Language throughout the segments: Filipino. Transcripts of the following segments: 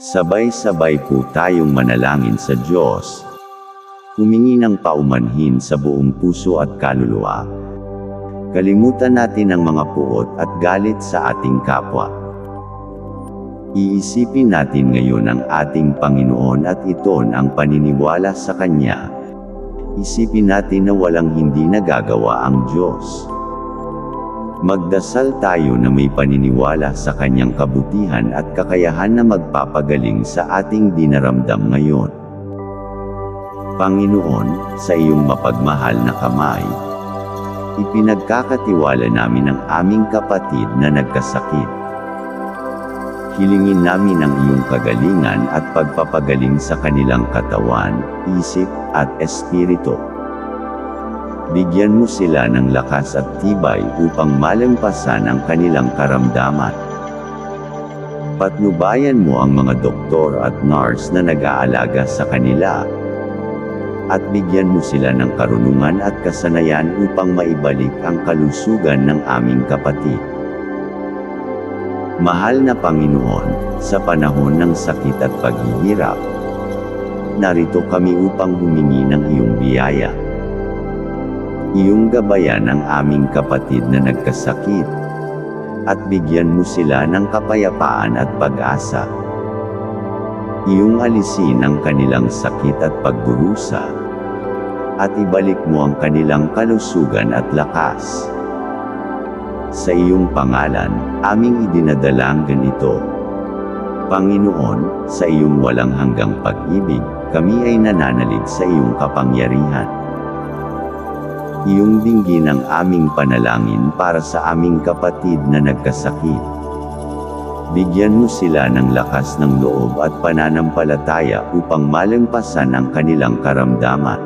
Sabay-sabay po tayong manalangin sa Diyos. Humingi ng paumanhin sa buong puso at kaluluwa. Kalimutan natin ang mga puot at galit sa ating kapwa. Iisipin natin ngayon ang ating Panginoon at iton ang paniniwala sa Kanya. Isipin natin na walang hindi nagagawa ang Diyos. Magdasal tayo na may paniniwala sa Kanyang kabutihan at kakayahan na magpapagaling sa ating dinaramdam ngayon. Panginoon, sa iyong mapagmahal na kamay, ipinagkakatiwala namin ang aming kapatid na nagkasakit. Hilingin namin ang iyong kagalingan at pagpapagaling sa kanilang katawan, isip, at espiritu. Bigyan mo sila ng lakas at tibay upang malampasan ang kanilang karamdaman. Patnubayan mo ang mga doktor at nurse na nag-aalaga sa kanila. At bigyan mo sila ng karunungan at kasanayan upang maibalik ang kalusugan ng aming kapatid. Mahal na Panginoon, sa panahon ng sakit at paghihirap, narito kami upang humingi ng iyong biyaya. Iyong gabayan ang aming kapatid na nagkasakit, at bigyan mo sila ng kapayapaan at pag-asa. Iyong alisin ang kanilang sakit at pagdurusa, at ibalik mo ang kanilang kalusugan at lakas. Sa iyong pangalan, aming idinadalanggan ito. Panginoon, sa iyong walang hanggang pag-ibig, kami ay nananalig sa iyong kapangyarihan. Iyong dinggin ang aming panalangin para sa aming kapatid na nagkasakit. Bigyan mo sila ng lakas ng loob at pananampalataya upang malampasan ang kanilang karamdaman.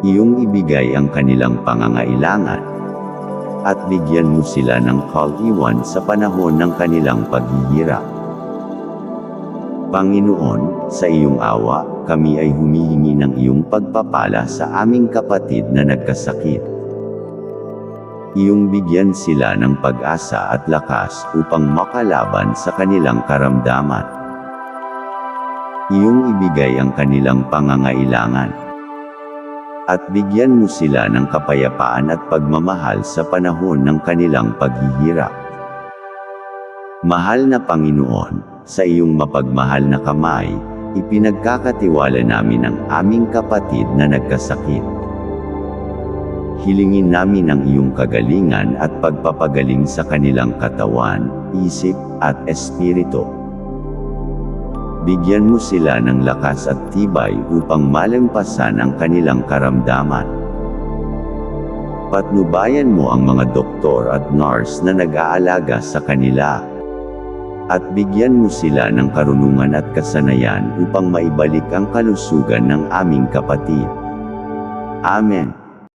Iyong ibigay ang kanilang pangangailangan at bigyan mo sila ng kaliwan sa panahon ng kanilang paghihirap. Panginoon, sa iyong awa, kami ay humihingi ng iyong pagpapala sa aming kapatid na nagkasakit. Iyong bigyan sila ng pag-asa at lakas upang makalaban sa kanilang karamdaman. Iyong ibigay ang kanilang pangangailangan at bigyan mo sila ng kapayapaan at pagmamahal sa panahon ng kanilang paghihirap. Mahal na Panginoon, sa iyong mapagmahal na kamay, ipinagkakatiwala namin ang aming kapatid na nagkasakit. Hilingin namin ang iyong kagalingan at pagpapagaling sa kanilang katawan, isip, at espiritu. Bigyan mo sila ng lakas at tibay upang malampasan ang kanilang karamdaman. Patnubayan mo ang mga doktor at nurse na nag-aalaga sa kanila. At bigyan mo sila ng karunungan at kasanayan upang maibalik ang kalusugan ng aming kapatid. Amen.